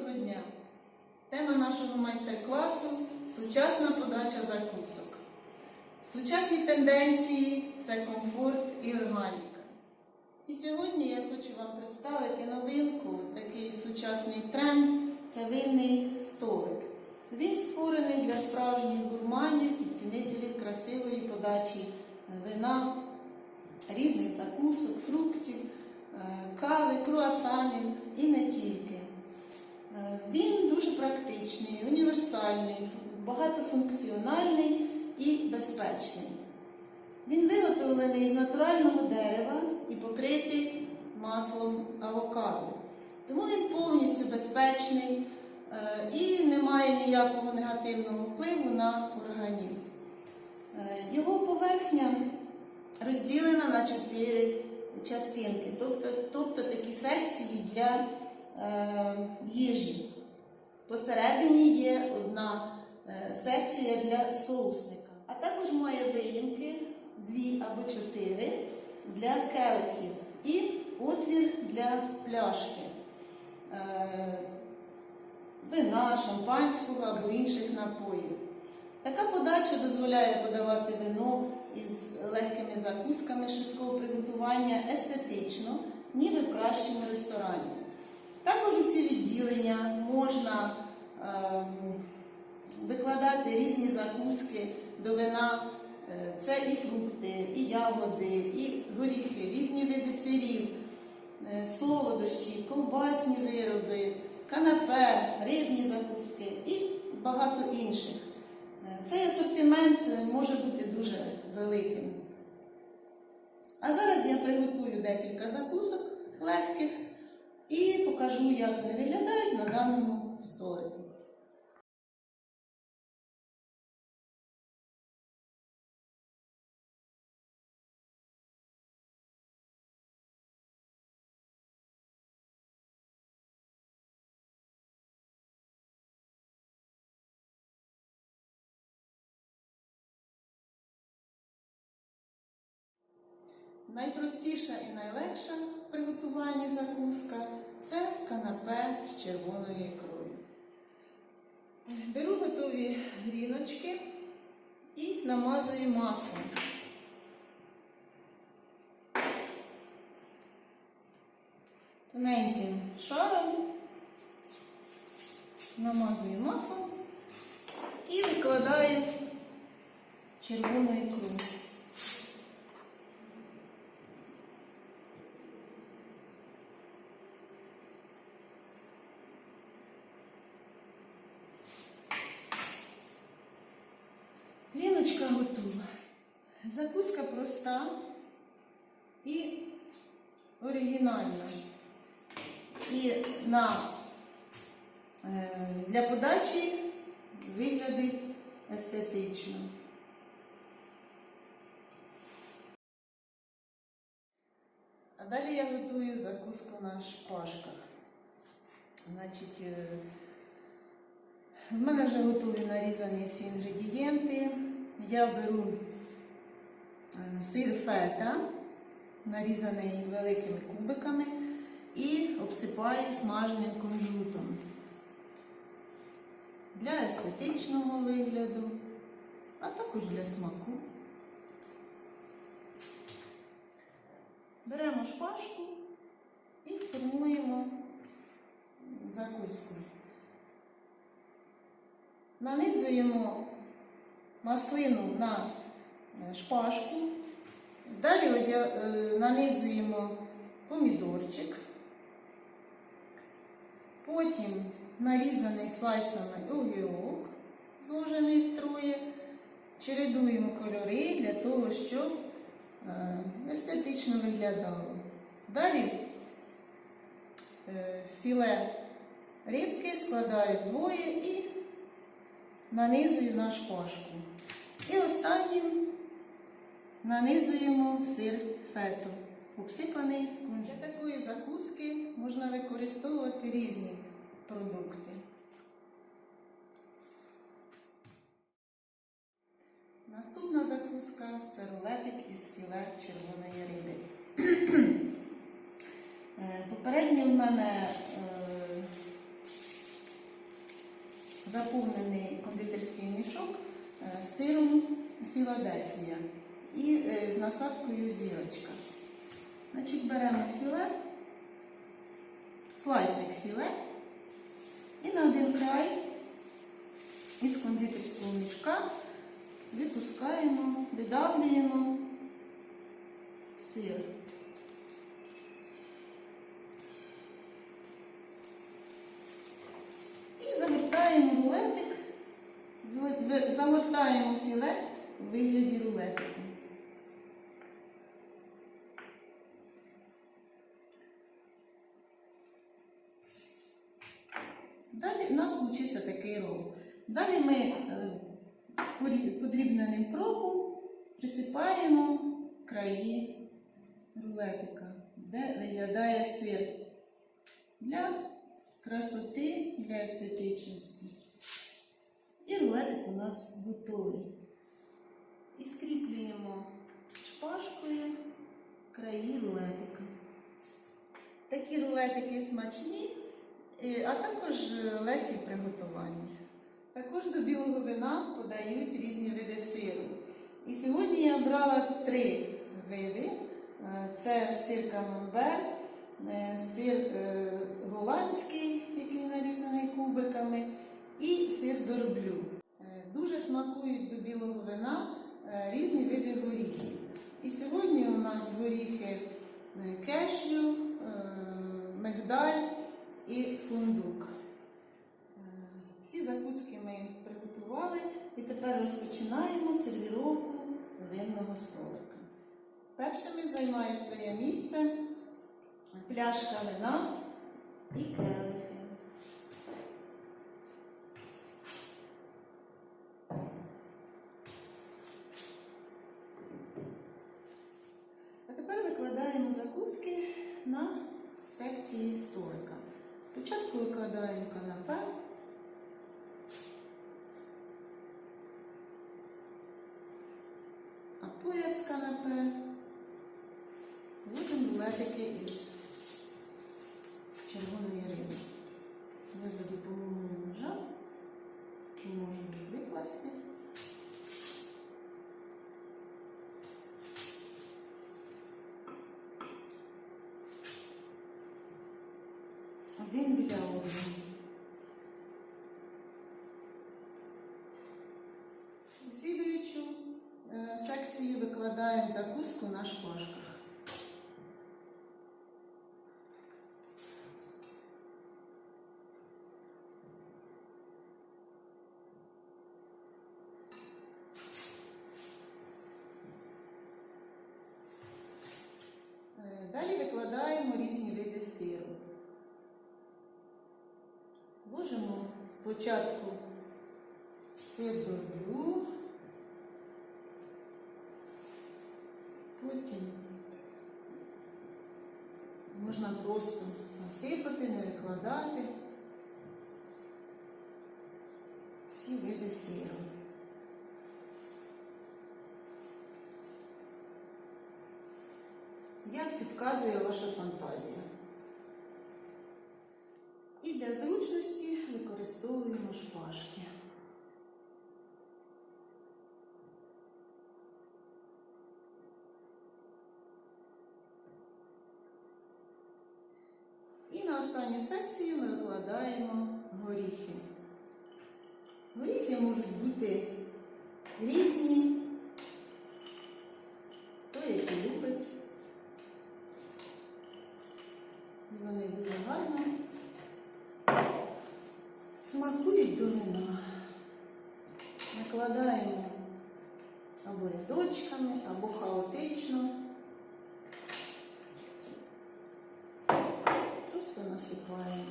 Доброго дня! Тема нашого майстер-класу сучасна подача закусок. Сучасні тенденції це комфорт і органіка. І сьогодні я хочу вам представити новинку, такий сучасний тренд це винний столик. Він створений для справжніх гурманів і цінителів красивої подачі вина, різних закусок, фруктів, е, кави, круасанів і не тільки. Він дуже практичний, універсальний, багатофункціональний і безпечний. Він виготовлений з натурального дерева і покритий маслом авокадо. Тому він повністю безпечний е, і не має ніякого негативного впливу на організм. Е, Його поверхня розділена на чотири частинки, тобто, тобто такі секції для їжі. Посередині є одна е, секція для соусника, а також має виїмки дві або чотири для келихів і отвір для пляшки. Е, вина, шампанського або інших напоїв. Така подача дозволяє подавати вино із легкими закусками швидкого приготування естетично, ніби в кращому ресторані. Також у ці відділення можна ем, викладати різні закуски до вина. Е, Це і фрукти, і ягоди, і горіхи, різні види сирів, е, солодощі, ковбасні вироби, канапе, рибні закуски і багато інших. Е, Цей асортимент може бути дуже великим. А зараз я приготую декілька закусок легких і покажу, як вони виглядають на даному столику. Найпростіша і найлегша в приготуванні закуска червоною ікрою. Беру готові гріночки і намазую маслом. Тоненьким шаром намазую маслом і викладаю червону ікру. Закуска проста і оригінальна. І на, е, для подачі виглядить естетично. А далі я готую закуску на шпажках. Значить, е, в мене вже готові нарізані всі інгредієнти. Я беру сир фета, нарізаний великими кубиками, і обсипаю смаженим кунжутом. Для естетичного вигляду, а також для смаку. Беремо шпажку і формуємо закуску. Нанизуємо маслину на шпажку, далі е, нанизуємо помідорчик, потім нарізаний слайсами огірок, зложений втроє, чередуємо кольори для того, щоб е, естетично виглядало. Далі е, філе рибки складаю вдвоє і нанизую на шпажку. І останнім нанизуємо сир фето, обсипаний кунжут. Для такої закуски можна використовувати різні продукти. Наступна закуска це рулетик із філе червоної риби. Е, Попередньо в мене е, заповнений кондитерський мішок е, сиром Філадельфія і е, з насадкою зірочка. Значить, беремо філе, слайсик філе і на один край із кондитерського мішка випускаємо, видавлюємо сир. І завертаємо рулетик, зли- ви- завертаємо філе в вигляді рулетику. Далі у нас вийшов такий рол. Далі ми е, подрібненим кроком присипаємо краї рулетика, де виглядає сир для красоти, для естетичності. І рулетик у нас готовий. І скріплюємо шпажкою краї рулетика. Такі рулетики смачні, а також е, легкі в. Також до білого вина подають різні види сиру. І сьогодні я обрала три види: Е, це сир камамбер, е, сир голландський, який нарізаний кубиками, і сир дорблю. Дуже смакують до білого вина різні види горіхів. І сьогодні у нас горіхи кешю, мигдаль і фундук. Всі закуски ми приготували і тепер розпочинаємо сервіровку винного столика. Першими займають своє місце пляшка вина і келихи. А тепер викладаємо закуски на секції столика. Спочатку викладаємо канапе. А поряд з канапе будемо рулетики із червоної риби. Я за допомогою ножа можу їх викласти. Один біля одного. Спочатку сир дорблю, потім можна просто насипати, не викладати всі види сиру. Як підказує ваша фантазія. Використовуємо. І на останній секції ми викладаємо рядочками, або хаотично. Просто насипаємо.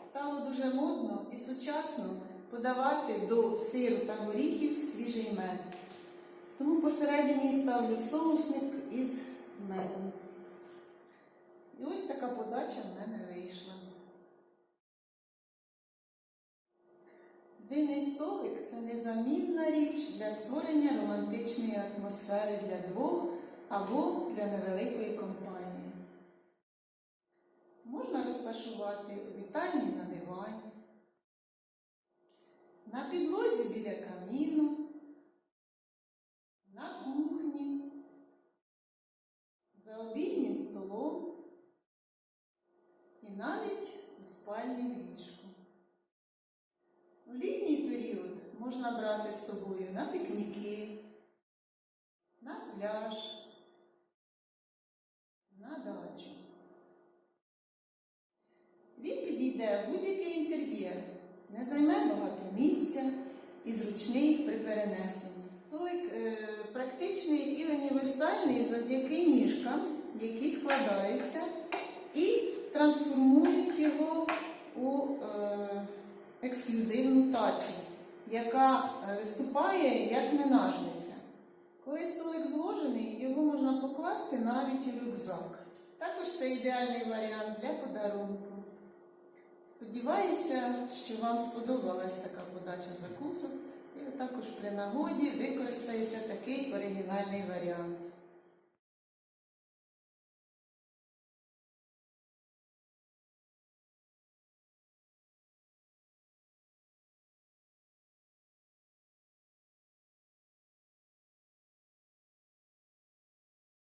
Стало дуже модно і сучасно подавати до сиру та горіхів свіжий мед. Тому посередині ставлю соусник із медом. І ось така подача в мене вийшла. Винний столик це незамінна річ для створення романтичної атмосфери для двох або для невеликої компанії. Можна розташувати у вітальні на дивані, на підлозі біля каміну, на кухні, за обіднім столом і навіть у спальні в ліжку. У літній період можна брати з собою на пікніки, на пляж, на дачу. Він підійде в будь-який інтер'єр, не займе багато місця і зручний при перенесенні. Столик е, практичний і універсальний завдяки ніжкам, які складаються і трансформують його у е, ексклюзивну тацю, яка е, виступає як менажниця. Коли столик зложений, його можна покласти навіть у рюкзак. Також це ідеальний варіант для подарунку. Сподіваюся, що вам сподобалась така подача закусок, і ви також при нагоді використаєте такий оригінальний варіант.